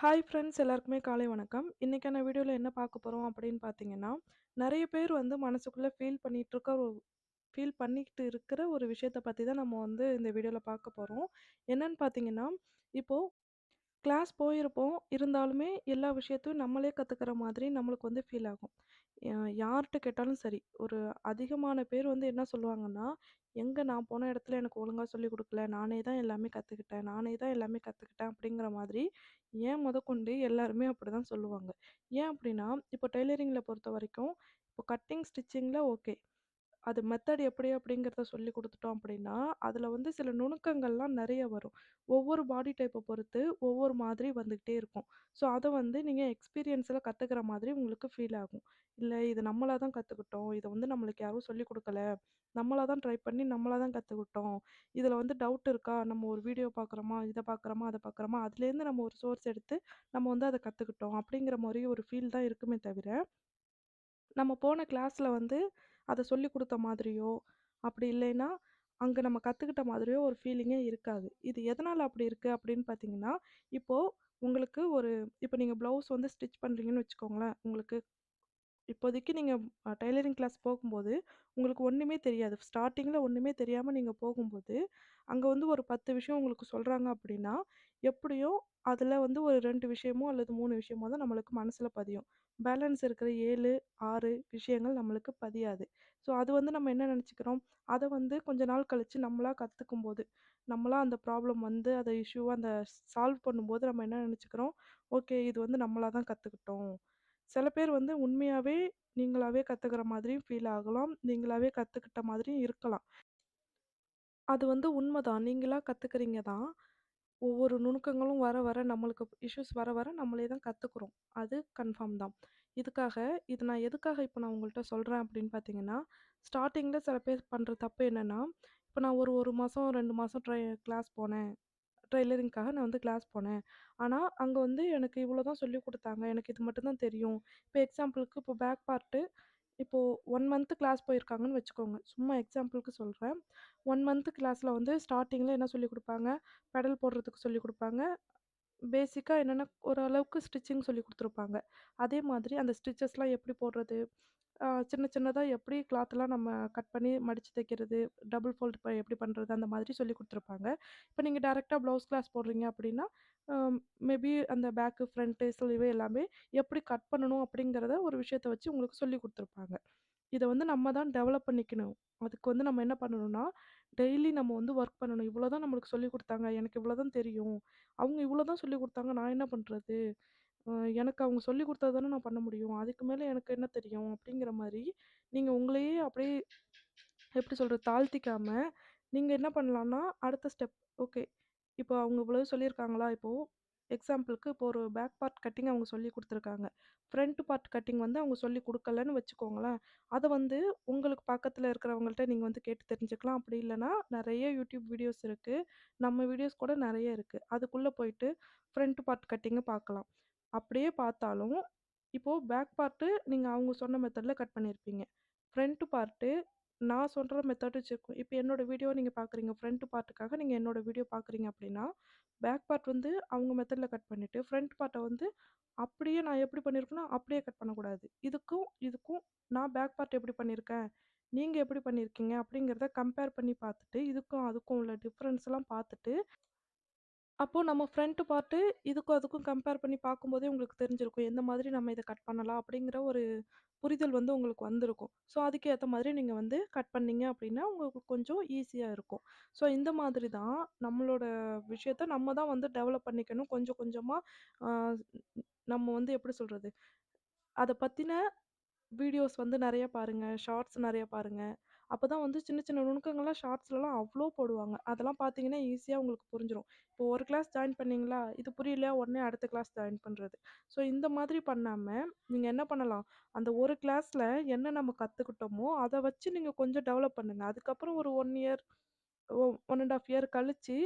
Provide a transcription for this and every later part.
Hi friends எல்லாருக்குமே காலை வணக்கம். இன்றைக்கான வீடியோவில் என்ன பார்க்க போகிறோம் அப்படின்னு பார்த்தீங்கன்னா, நிறைய பேர் வந்து மனசுக்குள்ளே ஃபீல் பண்ணிகிட்ருக்க இருக்க ஒரு ஃபீல் பண்ணிக்கிட்டு இருக்கிற ஒரு விஷயத்த பற்றி தான் நம்ம வந்து இந்த வீடியோவில் பார்க்க போகிறோம் என்னன்னு பார்த்தீங்கன்னா, இப்போது கிளாஸ் போயிருப்போம். இருந்தாலுமே எல்லா விஷயத்தையும் நம்மளே கற்றுக்கிற மாதிரி நம்மளுக்கு வந்து ஃபீல் ஆகும். யார்கிட்ட கேட்டாலும் சரி, ஒரு அதிகமான பேர் வந்து என்ன சொல்லுவாங்கன்னா, எங்கே நான் போன இடத்துல எனக்கு ஒழுங்காக சொல்லிக் கொடுக்கல நானே தான் எல்லாமே கற்றுக்கிட்டேன் நானே தான் எல்லாமே கற்றுக்கிட்டேன் அப்படிங்கிற மாதிரி ஏன் முதற்கொண்டு எல்லாருமே அப்படிதான் சொல்லுவாங்க. ஏன் அப்படின்னா, இப்போ டெய்லரிங்கில் பொறுத்த வரைக்கும் இப்போ கட்டிங், ஸ்டிச்சிங்கில் ஓகே. அது மெத்தட் எப்படி அப்படிங்கிறத சொல்லிக் கொடுத்துட்டோம் அப்படின்னா, அதில் வந்து சில நுணுக்கங்கள்லாம் நிறைய வரும். ஒவ்வொரு பாடி டைப்பை பொறுத்து ஒவ்வொரு மாதிரி வந்துக்கிட்டே இருக்கும். ஸோ, அதை வந்து நீங்கள் எக்ஸ்பீரியன்ஸில் கற்றுக்கிற மாதிரி உங்களுக்கு ஃபீல் ஆகும். இல்லை இது நம்மளாக தான் கற்றுக்கிட்டோம் இதை வந்து நம்மளுக்கு யாரும் சொல்லிக் கொடுக்கல நம்மளா தான் ட்ரை பண்ணி நம்மளாக தான் கற்றுக்கிட்டோம் இதில் வந்து டவுட் இருக்கா? நம்ம ஒரு வீடியோ பார்க்குறோமா, இதை பார்க்குறோமா, அதை பார்க்குறோமா, அதுலேருந்து நம்ம ஒரு சோர்ஸ் எடுத்து நம்ம வந்து அதை கற்றுக்கிட்டோம் அப்படிங்கிற மாதிரி ஒரு ஃபீல் தான் இருக்குமே தவிர நம்ம போன கிளாஸில் வந்து அதை சொல்லிக் கொடுத்த மாதிரியோ, அப்படி இல்லைன்னா, அங்கே நம்ம கற்றுக்கிட்ட மாதிரியோ ஒரு ஃபீலிங்கே இருக்காது. இது எதனால் அப்படி இருக்குது அப்படின்னு பார்த்தீங்கன்னா, இப்போது உங்களுக்கு ஒரு இப்போ நீங்கள் ப்ளவுஸ் வந்து ஸ்டிச் பண்ணுறீங்கன்னு வச்சுக்கோங்களேன். உங்களுக்கு இப்போதைக்கு நீங்கள் டெய்லரிங் கிளாஸ் போகும்போது, உங்களுக்கு ஒன்றுமே தெரியாது. ஸ்டார்டிங்கில் ஒன்றுமே தெரியாமல் நீங்கள் போகும்போது, அங்கே வந்து ஒரு 10 விஷயம் உங்களுக்கு சொல்கிறாங்க அப்படின்னா, எப்படியும் அதில் வந்து ஒரு ரெண்டு விஷயமோ அல்லது மூணு விஷயமோ தான் நம்மளுக்கு மனசில் பதியும். பேலன்ஸ் இருக்கிற 7, 6 விஷயங்கள் நம்மளுக்கு பதியாது. ஸோ அது வந்து நம்ம என்ன நினச்சிக்கிறோம் அதை வந்து கொஞ்ச நாள் கழித்து நம்மளாக கற்றுக்கும் போது நம்மளாக அந்த ப்ராப்ளம் வந்து அதை இஷ்யூவா அந்த சால்வ் பண்ணும்போது நம்ம என்ன நினச்சிக்கிறோம் ஓகே இது வந்து நம்மளாக தான் கற்றுக்கிட்டோம் சில பேர் வந்து உண்மையாகவே நீங்களாகவே கற்றுக்கிற மாதிரியும் ஃபீல் ஆகலாம். நீங்களாகவே கற்றுக்கிட்ட மாதிரியும் இருக்கலாம். அது வந்து உண்மதான். நீங்களாக கற்றுக்கிறீங்க தான். ஒவ்வொரு நுணுக்கங்களும் வர வர நம்மளுக்கு இஷ்யூஸ் வர வர நம்மளே தான் கற்றுக்குறோம் அது கன்ஃபார்ம் தான். இதுக்காக இது நான் எதுக்காக இப்போ நான் உங்கள்கிட்ட சொல்கிறேன் அப்படின்னு பார்த்தீங்கன்னா, ஸ்டார்டிங்கில் சில பேர் பண்ணுற தப்பு என்னென்னா இப்போ நான் ஒரு ஒரு மாதம் ரெண்டு மாதம் ட்ரை கிளாஸ் போனேன். டெய்லரிங்க்காக நான் வந்து கிளாஸ் போனேன். ஆனால் அங்கே வந்து எனக்கு இவ்வளோ தான் சொல்லிக் கொடுத்தாங்க எனக்கு இது மட்டும்தான் தெரியும். இப்போ எக்ஸாம்பிளுக்கு இப்போ பேக் பார்ட்டு இப்போது ஒன் மந்த்து கிளாஸ் போயிருக்காங்கன்னு வச்சுக்கோங்க. சும்மா எக்ஸாம்பிளுக்கு சொல்கிறேன் ஒன் மந்த்து கிளாஸில் வந்து ஸ்டார்டிங்கில் என்ன சொல்லிக் கொடுப்பாங்க? பெடல் போடுறதுக்கு சொல்லிக் கொடுப்பாங்க. பேசிக்காக என்னென்ன ஓரளவுக்கு ஸ்டிச்சிங் சொல்லி கொடுத்துருப்பாங்க. அதே மாதிரி அந்த ஸ்டிச்சஸ்லாம் எப்படி போடுறது, சின்ன சின்னதாக எப்படி கிளாத்லாம் நம்ம கட் பண்ணி மடித்து தைக்கிறது, டபுள் ஃபோல்ட் இப்போ எப்படி பண்ணுறது அந்த மாதிரி சொல்லி கொடுத்துருப்பாங்க இப்போ நீங்கள் டேரெக்டாக ப்ளவுஸ் கிளாஸ் போடுறீங்க அப்படின்னா, மேபி அந்த பேக்கு, ஃப்ரண்ட்டு, ஸ்லீவ் எல்லாமே எப்படி கட் பண்ணணும் அப்படிங்கிறத ஒரு விஷயத்த வச்சு உங்களுக்கு சொல்லிக் கொடுத்துருப்பாங்க இதை வந்து நம்ம தான் டெவலப் பண்ணிக்கணும். அதுக்கு வந்து நம்ம என்ன பண்ணணும்னா, டெய்லி நம்ம வந்து ஒர்க் பண்ணணும். இவ்வளோ தான் நம்மளுக்கு சொல்லிக் கொடுத்தாங்க எனக்கு இவ்வளோ தான் தெரியும். அவங்க இவ்வளோ தான் சொல்லிக் கொடுத்தாங்க நான் என்ன பண்ணுறது எனக்கு அவங்க சொல்லிக் கொடுத்தா தானே நான் பண்ண முடியும். அதுக்கு மேலே எனக்கு என்ன தெரியும்? அப்படிங்கிற மாதிரி நீங்கள் உங்களையே அப்படியே எப்படி சொல்கிறது தாழ்த்திக்காமல் நீங்கள் என்ன பண்ணலான்னா அடுத்த ஸ்டெப் ஓகே. இப்போ அவங்க இவ்வளோ சொல்லியிருக்காங்களா? இப்போது எக்ஸாம்பிளுக்கு இப்போ ஒரு பேக் பார்ட் கட்டிங் அவங்க சொல்லிக் கொடுத்துருக்காங்க ஃப்ரண்ட் பார்ட் கட்டிங் வந்து அவங்க சொல்லி கொடுக்கலன்னு வச்சுக்கோங்களேன். அதை வந்து உங்களுக்கு பக்கத்தில் இருக்கிறவங்கள்ட்ட நீங்கள் வந்து கேட்டு தெரிஞ்சுக்கலாம். அப்படி இல்லைன்னா நிறைய யூடியூப் வீடியோஸ் இருக்குது நம்ம வீடியோஸ் கூட நிறைய இருக்குது அதுக்குள்ளே போயிட்டு ஃப்ரண்ட் பார்ட் கட்டிங்க பார்க்கலாம். அப்படியே பார்த்தாலும், இப்போது பேக் பார்ட்டு நீங்கள் அவங்க சொன்ன மெத்தடில் கட் பண்ணியிருப்பீங்க. ஃப்ரண்ட்டு பார்ட்டு நான் சொல்கிற மெத்தட் வச்சுருக்கோம் இப்போ என்னோடய வீடியோ நீங்கள் பார்க்குறீங்க. ஃப்ரண்ட் பார்ட்டுக்காக நீங்கள் என்னோடய வீடியோ பார்க்குறீங்க அப்படின்னா, பேக் பார்ட் வந்து அவங்க மெத்தடில் கட் பண்ணிவிட்டு ஃப்ரண்ட் பார்ட்டை வந்து அப்படியே நான் எப்படி பண்ணியிருக்கேனோ, அப்படியே கட் பண்ணக்கூடாது. இதுக்கும், இதுக்கும் நான் பேக் பார்ட் எப்படி பண்ணியிருக்கேன், நீங்கள் எப்படி பண்ணியிருக்கீங்க அப்படிங்கிறத கம்பேர் பண்ணி பார்த்துட்டு, இதுக்கும் அதுக்கும் உள்ள டிஃப்ரென்ஸ்லாம் பார்த்துட்டு அப்போது நம்ம ஃப்ரண்ட்டு பார்ட்டு இதுக்கும் அதுக்கும் கம்பேர் பண்ணி பார்க்கும்போதே உங்களுக்கு தெரிஞ்சிருக்கும். எந்த மாதிரி நம்ம இதை கட் பண்ணலாம் அப்படிங்கிற ஒரு புரிதல் வந்து உங்களுக்கு வந்திருக்கும். ஸோ அதுக்கு மாதிரி நீங்கள் வந்து கட் பண்ணீங்க அப்படின்னா, உங்களுக்கு கொஞ்சம் ஈஸியாக இருக்கும். ஸோ இந்த மாதிரி தான் நம்மளோட விஷயத்த நம்ம தான் வந்து டெவலப் பண்ணிக்கணும். கொஞ்சம் கொஞ்சமாக நம்ம வந்து எப்படி சொல்கிறது அதை பற்றின வீடியோஸ் வந்து நிறைய பாருங்கள் ஷார்ட்ஸ் நிறைய பாருங்கள் அப்போ தான் வந்து சின்ன சின்ன நுணுக்கங்கள்லாம் ஷார்ட்ஸ்லலாம் அவ்வளோ போடுவாங்க. அதெல்லாம் பார்த்தீங்கன்னா, ஈஸியாக உங்களுக்கு புரிஞ்சிடும் இப்போ ஒரு கிளாஸ் ஜாயின் பண்ணீங்களா? இது புரியலையா? உடனே அடுத்த கிளாஸ் ஜாயின் பண்ணுறது ஸோ இந்த மாதிரி பண்ணாமல் நீங்கள் என்ன பண்ணலாம்? அந்த ஒரு கிளாஸில் என்ன நம்ம கற்றுக்கிட்டோமோ அதை வச்சு நீங்கள் கொஞ்சம் டெவலப் பண்ணுங்க. அதுக்கப்புறம் ஒரு ஒன் இயர் ஒ 1 1/2 இயர் கழித்து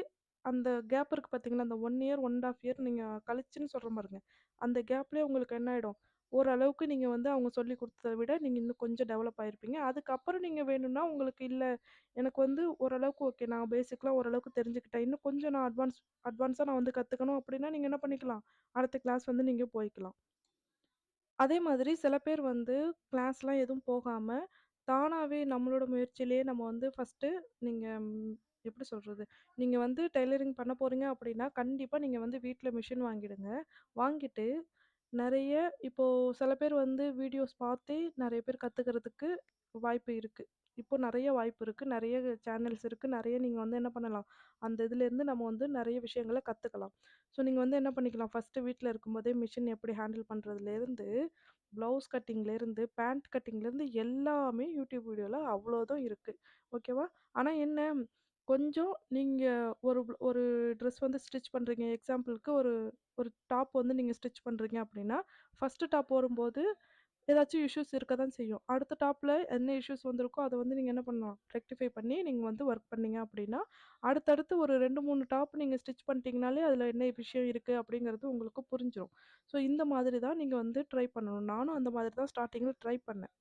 அந்த கேப் இருக்குது பார்த்தீங்களா? அந்த ஒன் இயர், 1 1/2 இயர் நீங்கள் கழிச்சுன்னு சொல்கிற மாதிரிங்க அந்த கேப்லேயே உங்களுக்கு என்ன ஆகிடும் ஓரளவுக்கு நீங்கள் வந்து அவங்க சொல்லிக் கொடுத்தத விட நீங்கள் இன்னும் கொஞ்சம் டெவலப் ஆகிருப்பீங்க அதுக்கப்புறம் நீங்கள் வேணும்னா உங்களுக்கு இல்லை எனக்கு வந்து ஓரளவுக்கு ஓகே. நான் பேசிக்லாம் ஓரளவுக்கு தெரிஞ்சுக்கிட்டேன். இன்னும் கொஞ்சம் நான் அட்வான்ஸ் அட்வான்ஸாக நான் வந்து கற்றுக்கணும் அப்படின்னா நீங்கள் என்ன பண்ணிக்கலாம், அடுத்த கிளாஸ் வந்து நீங்கள் போய்க்கலாம். அதே மாதிரி சில பேர் வந்து கிளாஸ்லாம் எதுவும் போகாமல் தானாகவே நம்மளோட முயற்சியிலேயே நம்ம வந்து ஃபஸ்ட்டு நீங்கள் எப்படி சொல்கிறது நீங்கள் வந்து டெய்லரிங் பண்ண போறீங்க அப்படின்னா, கண்டிப்பாக நீங்கள் வந்து வீட்டில் மிஷின் வாங்கிடுங்க. வாங்கிட்டு நிறைய இப்போது சில பேர் வந்து வீடியோஸ் பார்த்தே நிறைய பேர் கற்றுக்கிறதுக்கு வாய்ப்பு இருக்குது இப்போ நிறைய வாய்ப்பு இருக்குது நிறைய சேனல்ஸ் இருக்குது நிறைய நீங்கள் வந்து என்ன பண்ணலாம், அந்த இதுலேருந்து நம்ம வந்து நிறைய விஷயங்கள கற்றுக்கலாம் ஸோ நீங்கள் வந்து என்ன பண்ணிக்கலாம், ஃபர்ஸ்ட்டு வீட்டில் இருக்கும்போதே மிஷின் எப்படி ஹேண்டில் பண்ணுறதுலேருந்து ப்ளவுஸ் கட்டிங்லேருந்து, பேண்ட் கட்டிங்லேருந்து எல்லாமே யூடியூப் வீடியோவில் அவ்வளோதும் இருக்குது ஓகேவா? ஆனால் என்ன, கொஞ்சம் நீங்க ஒரு ஒரு ட்ரெஸ் வந்து ஸ்டிச் பண்றீங்க. எக்ஸாம்பிளுக்கு ஒரு ஒரு டாப் வந்து நீங்க ஸ்டிச் பண்றீங்க அப்படின்னா, ஃபர்ஸ்ட்டு டாப் வரும்போது ஏதாச்சும் இஷ்யூஸ் இருக்க தான் செய்யும். அடுத்த டாப்ல என்ன இஷ்யூஸ் வந்திருக்கோ, அத வந்து நீங்க என்ன பண்ணலாம், ரெக்டிஃபை பண்ணி நீங்க வந்து ஒர்க் பண்ணீங்க அப்படின்னா, அடுத்தடுத்து ஒரு 2, 3 டாப் நீங்க ஸ்டிச் பண்ணிட்டீங்கனாலே, அதில் என்ன விஷயம் இருக்கு அப்படிங்கிறது உங்களுக்கு புரிஞ்சிரும். ஸோ இந்த மாதிரி தான் நீங்க வந்து ட்ரை பண்ணணும். நானும் அந்த மாதிரி தான் ஸ்டார்ட்டிங்ல ட்ரை பண்ணேன்.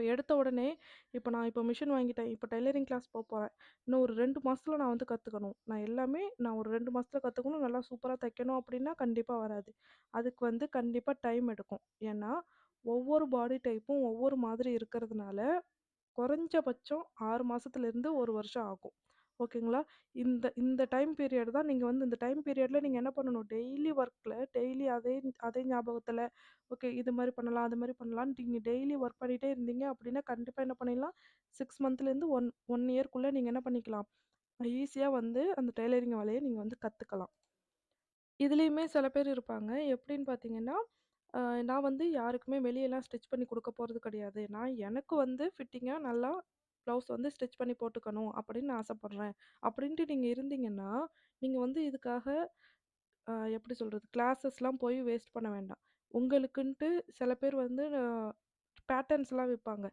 இப்போ எடுத்த உடனே, இப்போ நான் இப்போ மிஷின் வாங்கிட்டேன். இப்போ டெய்லரிங் கிளாஸ் போப்போறேன். இன்னும் ஒரு ரெண்டு மாதத்தில் நான் வந்து கற்றுக்கணும் நான் எல்லாமே நான் ஒரு ரெண்டு மாதத்தில் கற்றுக்கணும் நல்லா சூப்பராக தைக்கணும் அப்படின்னா கண்டிப்பாக வராது. அதுக்கு வந்து கண்டிப்பாக டைம் எடுக்கும். ஏன்னா, ஒவ்வொரு பாடி டைப்பும் ஒவ்வொரு மாதிரி இருக்கிறதுனால, குறைஞ்சபட்சம் ஆறு மாதத்துலேருந்து ஒரு வருஷம் ஆகும். ஓகேங்களா? இந்த இந்த டைம் பீரியட் தான் நீங்கள் வந்து இந்த டைம் பீரியடில் நீங்கள் என்ன பண்ணணும், டெய்லி ஒர்க்கில் டெய்லி அதே அதே ஞாபகத்தில் ஓகே இது மாதிரி பண்ணலாம், அது மாதிரி பண்ணலான்ட்டு நீங்கள் டெய்லி ஒர்க் பண்ணிகிட்டே இருந்தீங்க அப்படின்னா கண்டிப்பாக என்ன பண்ணிடலாம், சிக்ஸ் மந்த்லேருந்து ஒன் ஒன் இயர்க்குள்ளே நீங்கள் என்ன பண்ணிக்கலாம், ஈஸியாக வந்து அந்த டெய்லரிங் வேலையை நீங்கள் வந்து கற்றுக்கலாம் இதுலேயுமே சில பேர் இருப்பாங்க. எப்படின்னு பார்த்தீங்கன்னா, நான் வந்து யாருக்குமே வெளியெல்லாம் ஸ்டிச் பண்ணி கொடுக்க போகிறது கிடையாது. நான் எனக்கு வந்து ஃபிட்டிங்காக நல்லா ப்ளவுஸ் வந்து ஸ்டிச் பண்ணி போட்டுக்கணும் அப்படின்னு ஆசைப்பட்றேன். அப்படின்ட்டு நீங்கள் இருந்தீங்கன்னா, நீங்கள் வந்து இதுக்காக எப்படி சொல்கிறது கிளாஸஸ்லாம் போய் வேஸ்ட் பண்ண வேண்டாம். உங்களுக்குன்ட்டு சில பேர் வந்து பேட்டர்ன்ஸ்லாம் விற்பாங்க.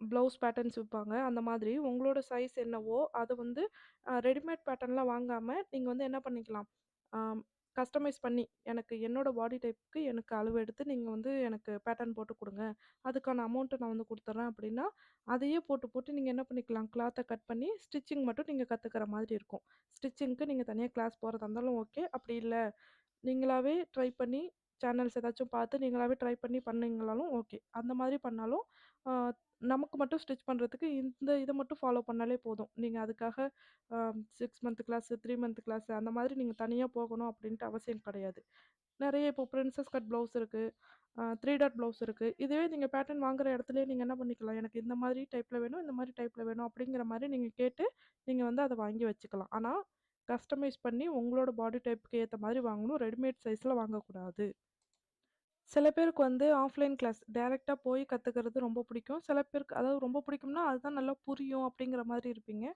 ப்ளவுஸ் பேட்டர்ன்ஸ் விற்பாங்க. அந்த மாதிரி உங்களோட சைஸ் என்னவோ, அதை வந்து ரெடிமேட் பேட்டர்ன்லாம் வாங்காமல் நீங்கள் வந்து என்ன பண்ணிக்கலாம், கஸ்டமைஸ் பண்ணி, எனக்கு என்னோட பாடி டைப்புக்கு எனக்கு அளவு எடுத்து நீங்கள் வந்து எனக்கு பேட்டர்ன் போட்டு கொடுங்க அதுக்கான அமௌண்ட்டை நான் வந்து கொடுத்துட்றேன் அப்படின்னா, அதையே போட்டு, போட்டு நீங்கள் என்ன பண்ணிக்கலாம், கிளாத்தை கட் பண்ணி ஸ்டிச்சிங் மட்டும் நீங்கள் கற்றுக்கிற மாதிரி இருக்கும். ஸ்டிச்சிங்க்கு நீங்கள் தனியாக கிளாஸ் போகிறதா இருந்தாலும் ஓகே. அப்படி இல்லை நீங்களாகவே ட்ரை பண்ணி சேனல்ஸ் ஏதாச்சும் பார்த்து நீங்களாகவே ட்ரை பண்ணி பண்ணீங்கனாலும் ஓகே. அந்த மாதிரி பண்ணாலும், நமக்கு மட்டும் ஸ்டிச் பண்ணுறதுக்கு இந்த இதை மட்டும் ஃபாலோ பண்ணாலே போதும். நீங்கள் அதுக்காக six month class three month class அந்த மாதிரி நீங்கள் தனியாக போகணும் அப்படின்ட்டு அவசியம் கிடையாது. நிறைய இப்போ பிரின்சஸ் கட் ப்ளவுஸ் இருக்குது த்ரீ டாட் ப்ளவுஸ் இருக்குது இதுவே நீங்கள் பேட்டர்ன் வாங்குற இடத்துலயே நீங்கள் என்ன பண்ணிக்கலாம், எனக்கு இந்த மாதிரி டைப்பில் வேணும், இந்த மாதிரி டைப்பில் வேணும் அப்படிங்கிற மாதிரி நீங்கள் கேட்டு, நீங்கள் வந்து அதை வாங்கி வச்சுக்கலாம். ஆனால் கஸ்டமைஸ் பண்ணி உங்களோட பாடி டைப்புக்கு ஏற்ற மாதிரி வாங்கணும். ரெடிமேட் சைஸில் வாங்கக்கூடாது. சில பேருக்கு வந்து ஆஃப்லைன் கிளாஸ் டேரெக்டாக போய் கற்றுக்கிறது ரொம்ப பிடிக்கும். சில பேருக்கு அதாவது ரொம்ப பிடிக்கும்னா, அதுதான் நல்லா புரியும் அப்படிங்கிற மாதிரி இருப்பீங்க.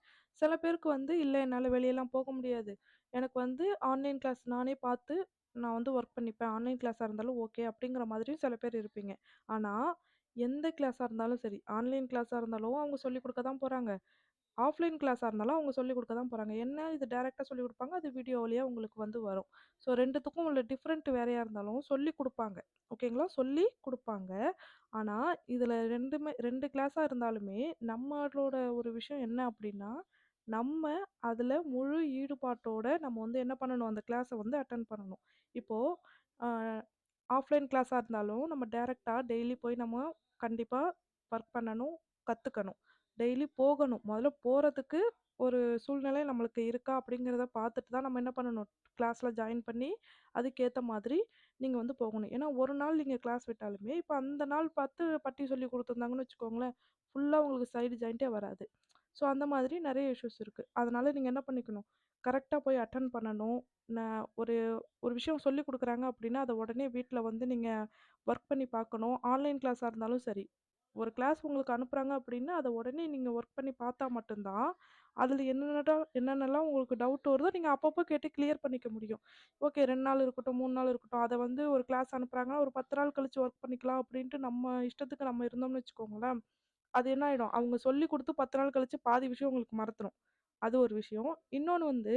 சில பேருக்கு வந்து இல்லை என்னால் வெளியெல்லாம் போக முடியாது. எனக்கு வந்து ஆன்லைன் கிளாஸ் நானே பார்த்து நான் வந்து ஒர்க் பண்ணிப்பேன். ஆன்லைன் கிளாஸாக இருந்தாலும் ஓகே அப்படிங்கிற மாதிரியும் சில பேர் இருப்பீங்க. ஆனால் எந்த கிளாஸாக இருந்தாலும் சரி, ஆன்லைன் கிளாஸாக இருந்தாலும் அவங்க சொல்லிக் கொடுக்க தான் போகிறாங்க ஆஃப்லைன் கிளாஸாக இருந்தாலும் அவங்க சொல்லிக் கொடுக்க தான் போகிறாங்க என்ன இது டேரெக்டாக சொல்லிக் கொடுப்பாங்க அது வீடியோ வழியா உங்களுக்கு வந்து வரும். ஸோ ரெண்டுத்துக்கும் உள்ள டிஃப்ரெண்ட் வேறையாக இருந்தாலும் சொல்லிக் கொடுப்பாங்க ஓகேங்களா? சொல்லி கொடுப்பாங்க ஆனால் இதில் ரெண்டுமே ரெண்டு கிளாஸாக இருந்தாலுமே, நம்மளோட ஒரு விஷயம் என்ன அப்படின்னா நம்ம அதில் முழு ஈடுபாட்டோட நம்ம வந்து என்ன பண்ணணும், அந்த கிளாஸை வந்து அட்டன் பண்ணணும். இப்போது ஆஃப்லைன் கிளாஸாக இருந்தாலும், நம்ம டேரெக்டாக டெய்லி போய் நம்ம கண்டிப்பாக ஒர்க் பண்ணணும், கற்றுக்கணும் டெய்லி போகணும். முதல்ல போகிறதுக்கு ஒரு சூழ்நிலை நம்மளுக்கு இருக்கா அப்படிங்கிறத பார்த்துட்டு தான் நம்ம என்ன பண்ணணும், கிளாஸில் ஜாயின் பண்ணி, அதுக்கேற்ற மாதிரி நீங்கள் வந்து போகணும். ஏன்னா, ஒரு நாள் நீங்கள் கிளாஸ் விட்டாலுமே, இப்போ அந்த நாள் பார்த்து பட்டி சொல்லி கொடுத்துருந்தாங்கன்னு வச்சுக்கோங்களேன், ஃபுல்லாக உங்களுக்கு சைடு ஜாயிண்ட்டே வராது. ஸோ, அந்த மாதிரி நிறைய இஷ்யூஸ் இருக்குது அதனால் நீங்கள் என்ன பண்ணிக்கணும், கரெக்டாக போய் அட்டன் பண்ணணும். நான் ஒரு ஒரு விஷயம் சொல்லிக் கொடுக்குறாங்க அப்படின்னா, அதை உடனே வீட்டில் வந்து நீங்கள் ஒர்க் பண்ணி பார்க்கணும். ஆன்லைன் கிளாஸாக இருந்தாலும் சரி. ஒரு கிளாஸ் உங்களுக்கு அனுப்புகிறாங்க அப்படின்னா, அதை உடனே நீங்கள் ஒர்க் பண்ணி பார்த்தா மட்டும்தான் அதில் அதுல என்னென்னடா என்னென்னலாம் உங்களுக்கு டவுட் வருதோ, நீங்கள் அப்பப்போ கேட்டு கிளியர் பண்ணிக்க முடியும். ஓகே ரெண்டு நாள் இருக்கட்டும், மூணு நாள் இருக்கட்டும். அதை வந்து ஒரு கிளாஸ் அனுப்புகிறாங்கன்னா ஒரு 10 நாள் கழித்து ஒர்க் பண்ணிக்கலாம் அப்படின்ட்டு நம்ம இஷ்டத்துக்கு நம்ம இருந்தோம்னு வச்சுக்கோங்களேன், அது என்ன ஆகிடும் அவங்க சொல்லிக் கொடுத்து பத்து நாள் கழித்து பாதி விஷயம் உங்களுக்கு மறத்துரும். அது ஒரு விஷயம். இன்னொன்று வந்து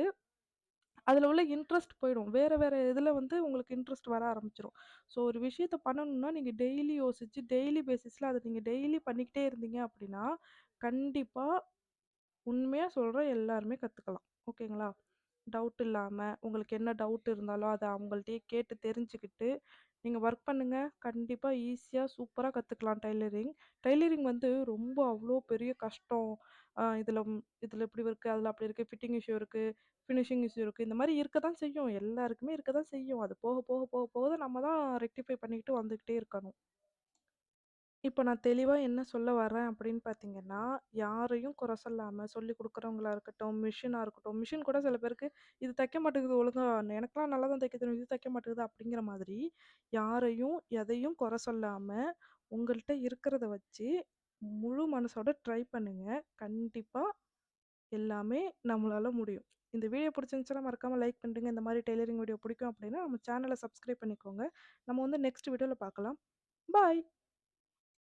அதில் உள்ள இன்ட்ரெஸ்ட் போயிடும். வேறு வேறு இதில் வந்து உங்களுக்கு இன்ட்ரெஸ்ட் வர ஆரம்பிச்சிடும் ஸோ ஒரு விஷயத்த பண்ணணும்னா, நீங்கள் டெய்லி யோசித்து டெய்லி பேசிஸில் அதை நீங்கள் டெய்லி பண்ணிக்கிட்டே இருந்தீங்க அப்படின்னா, கண்டிப்பாக உண்மையாக சொல்கிறேன் எல்லாருமே கற்றுக்கலாம் ஓகேங்களா? டவுட் இல்லாமல் உங்களுக்கு என்ன டவுட் இருந்தாலும் அதை அவங்கள்ட்டயே கேட்டு தெரிஞ்சுக்கிட்டு, நீங்கள் ஒர்க் பண்ணுங்கள் கண்டிப்பாக ஈஸியாக சூப்பராக கற்றுக்கலாம் டைலரிங் டைலரிங் வந்து ரொம்ப அவ்வளோ பெரிய கஷ்டம். இதில் இதில் இப்படி இருக்குது அதில் அப்படி இருக்குது ஃபிட்டிங் இஷ்யூ இருக்குது ஃபினிஷிங் இஷ்யூ இருக்குது இந்த மாதிரி இருக்க தான் செய்யும். எல்லாருக்குமே இருக்க தான் செய்யும். அது போக போக போக போக நம்ம தான் ரெக்டிஃபை பண்ணிக்கிட்டு வந்துக்கிட்டே இருக்கணும். இப்போ நான் தெளிவாக என்ன சொல்ல வரேன் அப்படின்னு பார்த்தீங்கன்னா, யாரையும் குறை சொல்லாமல் சொல்லிக் கொடுக்குறவங்களா இருக்கட்டும், மிஷினாக இருக்கட்டும். மிஷின் கூட சில பேருக்கு இது தைக்க மாட்டேங்குது ஒழுங்காக எனக்கெலாம் நல்லா தான் தைக்க தெரியும். இது தைக்க மாட்டேங்குது அப்படிங்கிற மாதிரி, யாரையும் எதையும் குறை சொல்லாமல் உங்கள்கிட்ட இருக்கிறத வச்சு முழு மனசோட ட்ரை பண்ணுங்க. கண்டிப்பாக எல்லாமே நம்மளால் முடியும். இந்த வீடியோ பிடிச்சிருந்துச்சுன்னா மறக்காமல் லைக் பண்ணிடுங்க. இந்த மாதிரி டெய்லரிங் வீடியோ பிடிக்கும் அப்படின்னா, நம்ம சேனலை சப்ஸ்கிரைப் பண்ணிக்கோங்க. நம்ம வந்து நெக்ஸ்ட் வீடியோவில் பார்க்கலாம். பாய்.